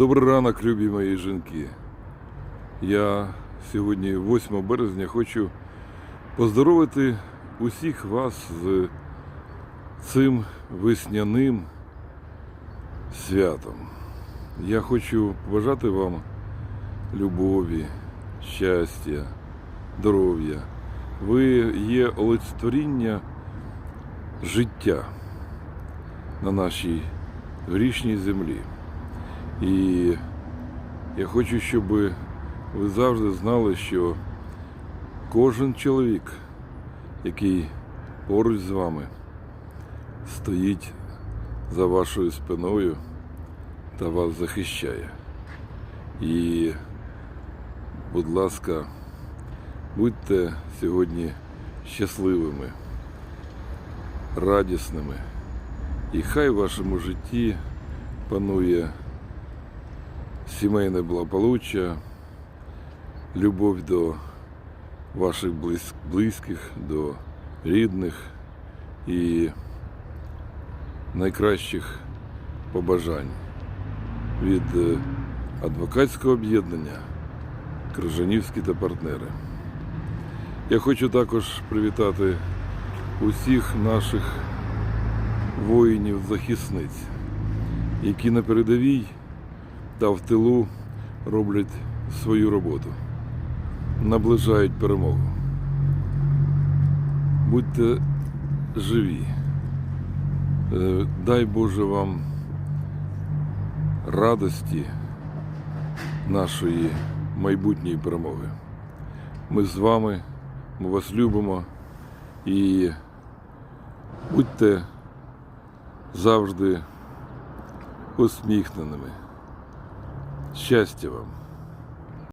Добрий ранок, любі мої жінки. Я сьогодні, 8 березня, хочу поздоровити усіх вас з цим весняним святом. Я хочу побажати вам любові, щастя, здоров'я. Ви є олицетворіння життя на нашій грішній землі. І я хочу, щоб ви завжди знали, що кожен чоловік, який поруч з вами, стоїть за вашою спиною та вас захищає. І, будь ласка, будьте сьогодні щасливими, радісними. І хай в вашому житті панує сімейне благополуччя, любов до ваших близь- близьких, до рідних і найкращих побажань від е, адвокатського об'єднання Крижанівські та партнери. Я хочу також привітати усіх наших воїнів-захисниць, які на передовій та в тилу роблять свою роботу, наближають перемогу. Будьте живі. Е, Дай Боже вам радості нашої майбутньої перемоги. Ми з вами, ми вас любимо і будьте завжди усміхненими. Щастя вам!